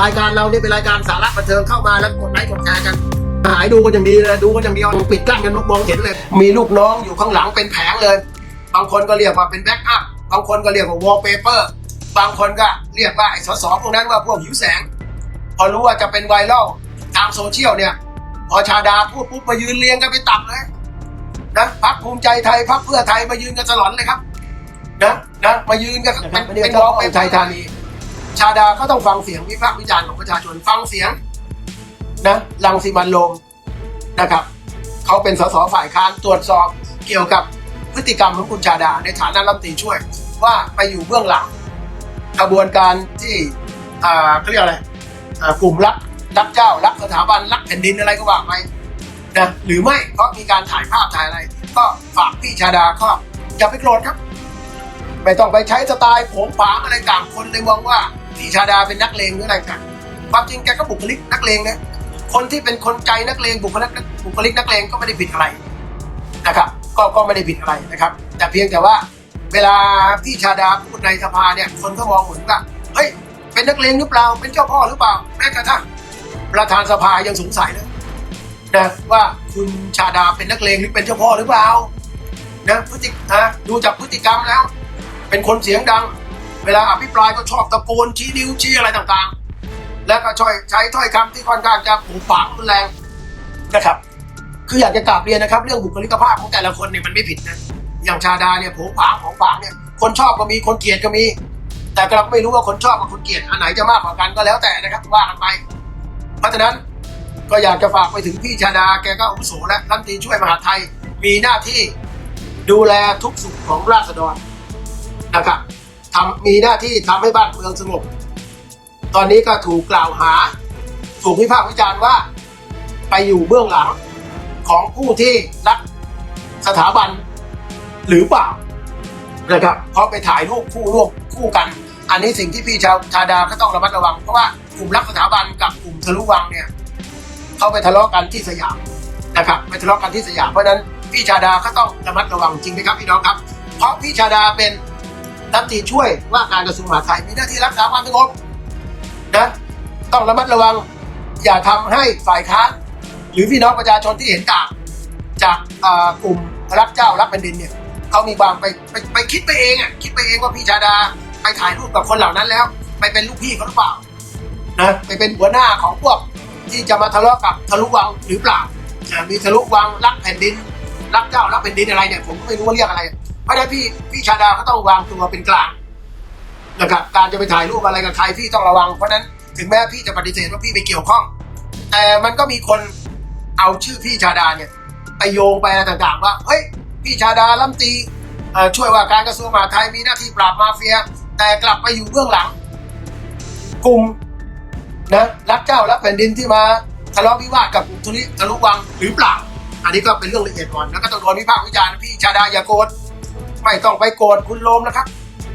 รายการเราเนี่ยเป็นรายการสาระบันเทิงเข้ามาแล้วกดไลค์กดแชร์กันหายดูกันอย่างดีเลยดูกันอย่างเดียวปิดกั้นกันมองเห็นเลย มีลูกน้องอยู่ข้างหลังเป็นแผงเลย บางคนก็เรียกว่าเป็นแบ็กอัพบางคนก็เรียกว่าวอลเปเปอร์บางคนก็เรียกว่าไอ้สสพวกนั้นว่าพวกหิวแสง พอรู้ว่าจะเป็นไวรัลทางโซเชียลเนี่ย พอชาดาพูดปุ๊บมายืนเรียงกันไปตับเลยนะพักภูมิใจไทยพักเพื่อไทยมายืนกันสลอนเลยครับนะนะมายืนกันเป็นเป็นวอลเป็นไทยธานี ชาดาก็ต้องฟังเสียงวิพากษ์วิจารณ์ของประชาชนฟังเสียงนะลังสิมันโรมนะครับเขาเป็นสสฝ่ายค้านตรวจสอบเกี่ยวกับพฤติกรรมของคุณชาดา ในฐานะรัฐมนตรีช่วย ว่าไปอยู่เบื้องหลังกระบวนการที่อ่าเขาเรียกอะไรกลุ่มรักรักเจ้ารักสถาบันรักแผ่นดินอะไรก็ว่าไปนะหรือไม่เพราะมีการถ่ายภาพถ่ายอะไร ก็ฝากพี่ชาดาก็อย่าไปโกรธครับ ไม่ต้องไปใช้สไตล์โผงผางอะไรต่างคนเลยมองว่า สีชาดาเป็นนักเลงหรืออะไรต่างความจริงแกก็บุคลิกนักเลงนะคนที่เป็นคนใจนักเลงบุคลิกบุคลิกนักเลงก็ไม่ได้ผิดอะไรนะครับ ก็ก็ไม่ได้ผิดอะไรนะครับ แต่เพียงแต่ว่า เวลาพี่ชาดาพูดในสภาเนี่ย คนก็มองเหมือนกับเฮ้ยเป็นนักเลงหรือเปล่า เป็นเจ้าพ่อหรือเปล่าแม้กระทั่งประธานสภายังสงสัยเลยนะว่าคุณชาดาเป็นนักเลงหรือเป็นเจ้าพ่อหรือเปล่านะพฤตินะดูจากพฤติกรรมแล้ว เป็นคนเสียงดัง เวลาอภิปรายก็ชอบตะโกนชี้นิ้วชี้อะไรต่างๆ แล้วก็ช่อยใช้ถ้อยคำที่ค่อนข้างจะผูปากรุนแรงนะครับ คืออยากจะกราบเรียนนะครับ เรื่องบุคลิกภาพของแต่ละคนเนี่ยมันไม่ผิดนะอย่างชาดาเนี่ยผงผางของผางเนี่ย คนชอบก็มีคนเกลียดก็มี แต่เราก็ไม่รู้ว่าคนชอบกับคนเกลียดอันไหนจะมากกว่ากันก็แล้วแต่นะครับว่ากันไป เพราะฉะนั้นก็อยากจะฝากไปถึงพี่ชาดาแกก็อาวุโสและรัฐมนตรีช่วยมหาไทยมีหน้าที่ดูแลทุกสุขของราษฎรนะครับ ทำมีหน้าที่ทำให้บ้านเมืองสงบ ตอนนี้ก็ถูกกล่าวหาถูกวิพากษ์วิจารณ์ว่า ไปอยู่เบื้องหลังของผู้ที่รักสถาบันหรือเปล่านะครับเพราะไปถ่ายรูปคู่ร่วมคู่กัน อันนี้สิ่งที่พี่ชาวชาดาก็ต้องระมัดระวัง เพราะว่ากลุ่มรักสถาบันกับกลุ่มทะลุวังเนี่ยเขาไปทะเลาะกันที่สยามนะครับไปทะเลาะกันที่สยามเพราะฉะนั้นพี่ชาดาก็ต้องระมัดระวังจริงไหมครับพี่น้องครับ เพราะพี่ชาดาเป็น รัฐมนตรีช่วยว่าการกระทรวงมหาดไทยมีหน้าที่รักษาความสงบนะต้องระมัดระวังอย่าทำให้ฝ่ายค้านหรือพี่น้องประชาชนที่เห็นต่างจากกลุ่มรักเจ้ารักแผ่นดินเนี่ยเขามีความไปไปไปคิดไปเองอะคิดไปเองว่าพี่ชาดาไปถ่ายรูปกับคนเหล่านั้นแล้ว ไปเป็นลูกพี่เขาหรือเปล่านะไปเป็นหัวหน้าของพวกที่จะมาทะเลาะกับทะลุวังหรือเปล่ามีทะลุวังรักแผ่นดิน รักเจ้ารักแผ่นดินอะไรเนี่ยผมก็ไม่รู้ว่าเรียกอะไร ราะฉะนั้นพี่พี่ชาดาก็ต้องวางตัวเป็นกลางนะครับการจะไปถ่ายรูปอะไรกับใครพี่ต้องระวัง เพราะฉะนั้นถึงแม้พี่จะปฏิเสธว่าพี่ไปเกี่ยวข้อง แต่มันก็มีคนเอาชื่อพี่ชาดาเนี่ยไปโยงไปอะไรต่างๆ ว่าเฮ้ยพี่ชาดาลัมตีช่วยว่าการกระทรวงมหาดไทยมีหน้าที่ปราบมาเฟีย แต่กลับไปอยู่เบื้องหลัง กลุ่มนะรักเจ้ารักแผ่นดินที่มาทะเลาะวิวาทกับกลุ่มทุลิทะลุวังหรือเปล่า อันนี้ก็เป็นเรื่องละเอียดอ่อนแล้วก็ต้องโดนวิพากษ์วิจารณ์พี่ชาดาอย่าโกรธ ไม่ต้องไปโกรธคุณโลมนะครับ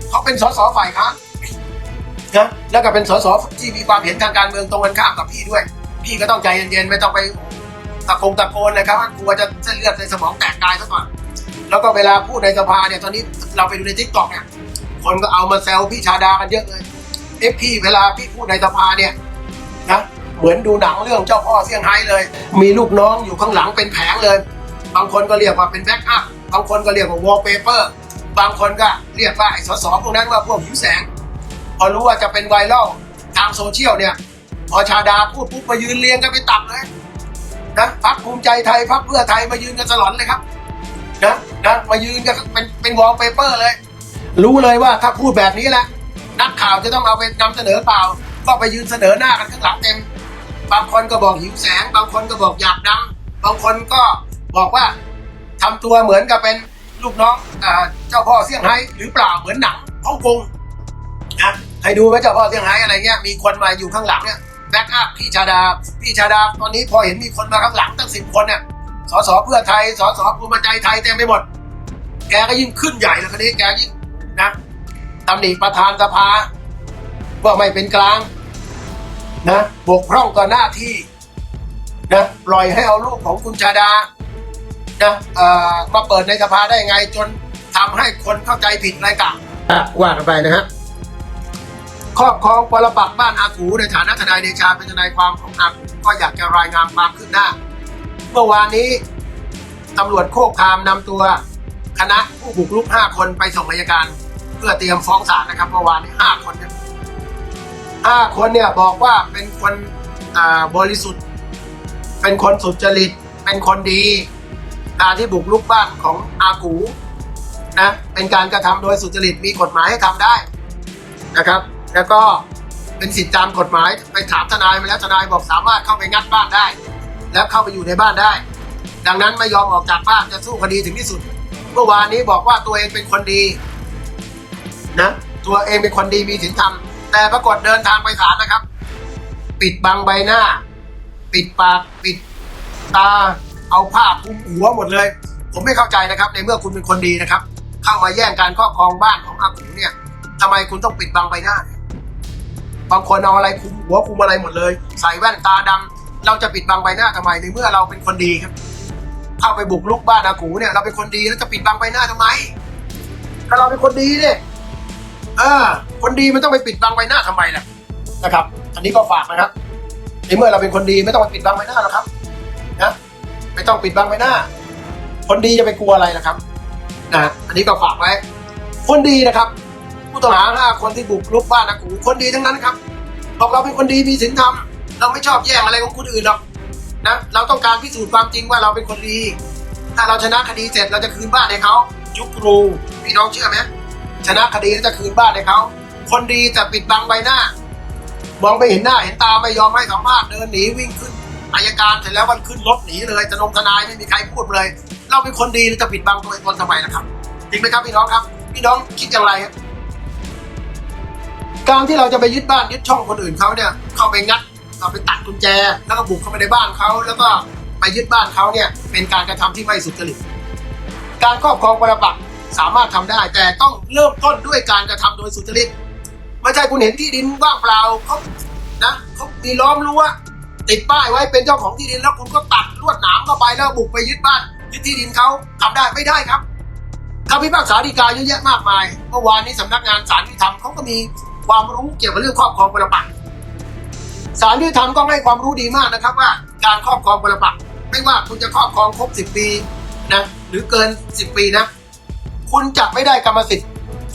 เขาเป็นสสฝ่ายค้านนะแล้วก็เป็นสสที่มีความเห็นทางการเมืองตรงกันข้ามกับพี่ด้วย พี่ก็ต้องใจเย็นๆไม่ต้องไปตะโกงตะโกนเลยครับกลัวจะเส้นเลือดในสมองแตกตายซะก่อนแล้วก็เวลาพูดในสภาเนี่ยตอนนี้เราไปดูในทิกตอกเนี่ยคนก็เอามาแซวพี่ชาดากันเยอะเลยเอะพี่เวลาพี่พูดในสภาเนี่ยนะเหมือนดูหนังเรื่องเจ้าพ่อเซี่ยงไฮ้เลย มีลูกน้องอยู่ข้างหลังเป็นแผงเลย บางคนก็เรียกว่าเป็นแบ็กอัพ บางคนก็เรียกว่าวอลเปเปอร์บางคนก็เรียกว่าไอ้สสพวกนั้นว่าพวกหิวแสง พอรู้ว่าจะเป็นไวรัลทางโซเชียลเนี่ย พอชาดาพูดปุ๊บมายืนเรียงกันไปตับเลยนะพักภูมิใจไทยพักเพื่อไทยมายืนกันสลอนเลยครับนะนะมายืนกันเป็นเป็นวอลเปเปอร์เลย รู้เลยว่าถ้าพูดแบบนี้แหละนักข่าวจะต้องเอาไปนำเสนอเปล่า ก็ไปยืนเสนอหน้ากันข้างหลังเต็ม บางคนก็บอกหิวแสง บางคนก็บอกอยากดังบางคนก็บอกว่า ทำตัวเหมือนกับเป็นลูกน้องอ่าเจ้าพ่อเซี่ยงไฮ้หรือเปล่าเหมือนหนังฮ่องกงนะให้ดูไหมเจ้าพ่อเซี่ยงไฮ้อะไรเงี้ยมีคนมาอยู่ข้างหลังเนี่ยแบ็กอัพพี่ชาดาพี่ชาดาตอนนี้พอเห็นมีคนมาข้างหลังตั้งสิบคนเนี่ยสสเพื่อไทยสสภูมิใจไทยเต็มไปหมด แกก็ยิ่งขึ้นใหญ่เลยคนนี้แกยิ่งนะตำหนิประธานสภาว่าไม่เป็นกลางนะบกพร่องต่อหน้าที่นะปล่อยให้เอารูปของคุณชาดา นะเอ่อมาเปิดในสภาได้ไงจนทำให้คนเข้าใจผิดอะไรต่างอะว่ากันไปนะฮะครอบครองปรปักษ์บ้านอากูในฐานะทนายเดชาเป็นทนายความของอากูก็อยากจะรายงานความคืบหน้า เมื่อวานนี้ตำรวจโคกคามนำตัว คณะผู้บุกรุกห้าคนไปส่งอัยการ เพื่อเตรียมฟ้องศาลนะครับเมื่อวานนี้ห้าคนเนี่ยห้าคนเนี่ยบอกว่าเป็นคนอ่าบริสุทธิ์ เป็นคนสุจริต เป็นคนดี การที่บุกรุกบ้านของอากูนะเป็นการกระทำโดยสุจริตมีกฎหมายให้ทำได้นะครับ แล้วก็เป็นสิทธิตามกฎหมายไปถามทนายมาแล้วทนายบอกสามารถเข้าไปงัดบ้านได้ แล้วเข้าไปอยู่ในบ้านได้ ดังนั้นไม่ยอมออกจากบ้านจะสู้คดีถึงที่สุด เมื่อวานนี้บอกว่าตัวเองเป็นคนดีนะตัวเองเป็นคนดีมีศีลธรรมแต่ปรากฏเดินทางไปศาลนะครับ ปิดบังใบหน้า ปิดปากปิดตา เอาผ้าคลุมหัวหมดเลย ผมไม่เข้าใจนะครับ ในเมื่อคุณเป็นคนดีนะครับ เข้ามาแย่งการครอบครองบ้านของอากูเนี่ยทำไมคุณต้องปิดบังใบหน้า บางคนเอาอะไรคลุมหัวคลุมอะไรหมดเลย ใส่แว่นตาดำเราจะปิดบังใบหน้าทำไมในเมื่อเราเป็นคนดีครับ เข้าไปบุกลุกบ้านอากูเนี่ย เราเป็นคนดีแล้วจะปิดบังใบหน้าทำไมถ้าเราเป็นคนดีเนี่ยเออ คนดีมันต้องไปปิดบังใบหน้าทำไมล่ะนะครับ อันนี้ก็ฝากนะครับในเมื่อเราเป็นคนดีไม่ต้องไปปิดบังใบหน้าหรอกครับ ไม่ต้องปิดบังใบหน้า คนดีจะไปกลัวอะไรนะครับนะอันนี้ก็ฝากไว้ คนดีนะครับ ผู้ต้องหาห้าคนที่บุกรุกบ้านอากูคนดีทั้งนั้นครับบอกเราเป็นคนดีมีศีลธรรมเราไม่ชอบแย่งอะไรของคนอื่นหรอกนะเราต้องการพิสูจน์ความจริงว่าเราเป็นคนดี ถ้าเราชนะคดีเสร็จเราจะคืนบ้านให้เขายุครูพี่น้องเชื่อไหมชนะคดีแล้วจะคืนบ้านให้เขาคนดีจะปิดบังใบหน้ามองไม่เห็นหน้าเห็นตาไม่ยอมให้สัมภาษณ์เดินหนีวิ่งขึ้น อายการเสร็จแล้วมันขึ้นรถหนีเลยจะนงทนายไม่มีใครพูดเลย เราเป็นคนดีแล้วจะปิดบังตัวตนทำไมล่ะครับจริงไหมครับพี่น้องครับ พี่น้องคิดอย่างไรครับการที่เราจะไปยึดบ้านยึดช่องคนอื่นเขาเนี่ยเข้าไปงัดเราไปตัดกุญแจ แล้วก็บุกเข้าไปในบ้านเขาแล้วก็ไปยึดบ้านเขาเนี่ยเป็นการกระทำที่ไม่สุจริตการครอบครองปรปักษ์สามารถทำได้ แต่ต้องเริ่มต้นด้วยการกระทำโดยสุจริตไม่ใช่คุณเห็นที่ดินว่างเปล่าเขานะเขามีล้อมรั้ว ติดป้ายไว้เป็นเจ้าของที่ดินแล้วคุณก็ตัดลวดหนามเข้าไปแล้วบุกไปยึดบ้านยึดที่ดินเขาทำได้ไม่ได้ครับคำพิพากษาฎีกาเยอะแยะมากมายเมื่อวานนี้สำนักงานศาลยุติธรรมเขาก็มีความรู้เกี่ยวกับเรื่องครอบครองปรปักษ์ศาลยุติธรรมก็ให้ความรู้ดีมากนะครับว่า การครอบครองปรปักษ์ไม่ว่าคุณจะครอบครองครบ 10 ปีนะหรือเกิน 10 ปีนะ คุณจะไม่ได้กรรมสิทธิ์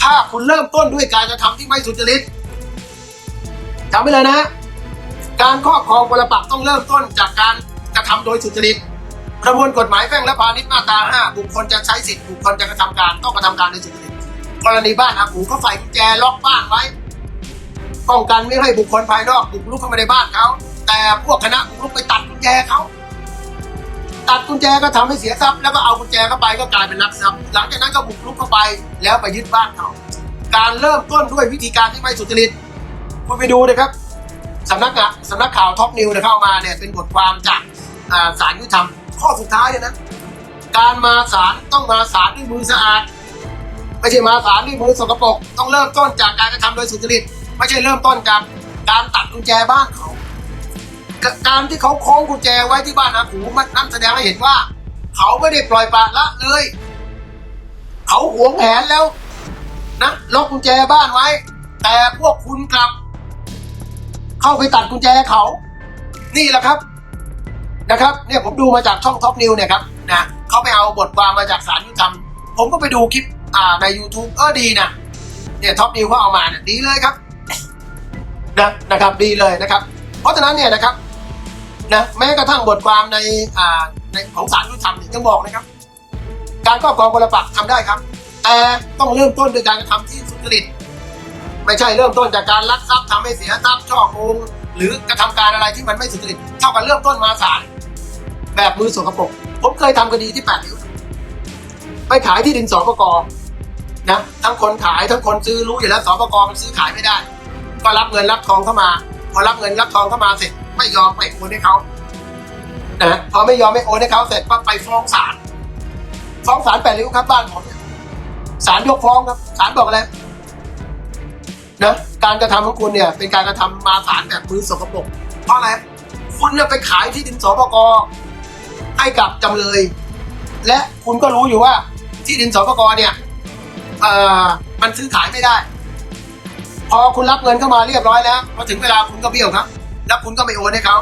ถ้าคุณเริ่มต้นด้วยการกระทำที่ไม่สุจริตจำไว้เลยนะ การครอบครองปรปักษ์ต้องเริ่มต้นจากการกระทำโดยสุจริตประมวลกฎหมายแพ่งและพาณิชย์มาตรา5บุคคลจะใช้สิทธิ์บุคคลจะกระทำการต้องกระทำการโดยสุจริตกรณีบ้านอากูเขาใส่กุญแจล็อกบ้านไว้ป้องกันไม่ให้บุคคลภายนอกบุกรุกเข้ามาในบ้านเขาแต่พวกคณะบุกรุกไปตัดกุญแจเขาตัดกุญแจก็ทำให้เสียทรัพย์แล้วก็เอากุญแจเข้าไปก็กลายเป็นลักทรัพย์หลังจากนั้นก็บุกรุกเข้าไปแล้วไปยึดบ้านเขาการเริ่มต้นด้วยวิธีการที่ไม่สุจริตคุณไปดูนะครับ สำนักงานสำนักข่าวท็อปนิวเนี่ยเข้ามาเนี่ยเป็นบทความจากอ่าศาลยุติธรรมข้อสุดท้ายเนี่ยนะการมาศาลต้องมาศาลด้วยมือสะอาด ไม่ใช่มาศาลด้วยมือสกปรกต้องเริ่มต้นจากการกระทำโดยสุจริตไม่ใช่เริ่มต้นจากการตัดกุญแจบ้านเขากการที่เขาคล้องกุญแจไว้ที่บ้านอากูมันนั่นแสดงให้เห็นว่า เขาไม่ได้ปล่อยปละละเลย เขาหวงแหนแล้วนะล็อกกุญแจบ้านไว้ แต่พวกคุณกลับ เข้าไปตัดกุญแจเขา นี่แหละครับนะครับเนี่ยผมดูมาจากช่องท็อปนิวเนี่ยครับนะเขาไปเอาบทความมาจากสารยุติธรรมผมก็ไปดูคลิปอ่าใน YouTube เออดีนะเนี่ยท็อปนิวเขาเอามาเนี่ยดีเลยครับนะนะครับดีเลยนะครับ เพราะฉะนั้นเนี่ยนะครับนะแม้กระทั่งบทความในอ่าในของศาลยุติธรรมเนี่ยยังบอกนะครับ การครอบครองปรปักษ์ทำได้ครับแต่ต้องเริ่มต้นด้วยการกระทำที่สุจริต ไม่ใช่เริ่มต้นจากการลักทรัพย์ทำให้เสียทรัพย์ช่อโกงหรือกระทำการอะไรที่มันไม่สุจริตเท่ากับเริ่มต้นมาศาลแบบมือสกปรกผมเคยทำคดีที่แปดริ้วไปขายที่ดินสปกนะทั้งคนขายทั้งคนซื้อรู้อยู่แล้วสปกมันซื้อขายไม่ได้ ก็รับเงินรับทองเข้ามา พอรับเงินรับทองเข้ามาเสร็จ ไม่ยอมไปโอนให้เขานะพอไม่ยอมไม่โอนให้เขาเสร็จปั๊บไปฟ้องศาลฟ้องศาลแปดริ้วครับบ้านผมศาลยกฟ้องครับศาลบอกอะไร นะการกระทำของคุณเนี่ยเป็นการกระทำมาศาลแบบมือสกปรกเพราะอะไรคุณเนี่ยไปขายที่ดินสปกให้กับจำเลย และคุณก็รู้อยู่ว่าที่ดินสปกเนี่ยเอ่อมันซื้อขายไม่ได้ พอคุณรับเงินเข้ามาเรียบร้อยแล้วพอถึงเวลาคุณก็เบี้ยวครับ แล้วคุณก็ไปโอนให้เขา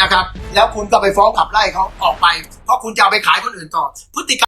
นะครับ แล้วคุณก็ไปฟ้องขับไล่เขาออกไป เพราะคุณจะเอาไปขายคนอื่นต่อพฤติกรรม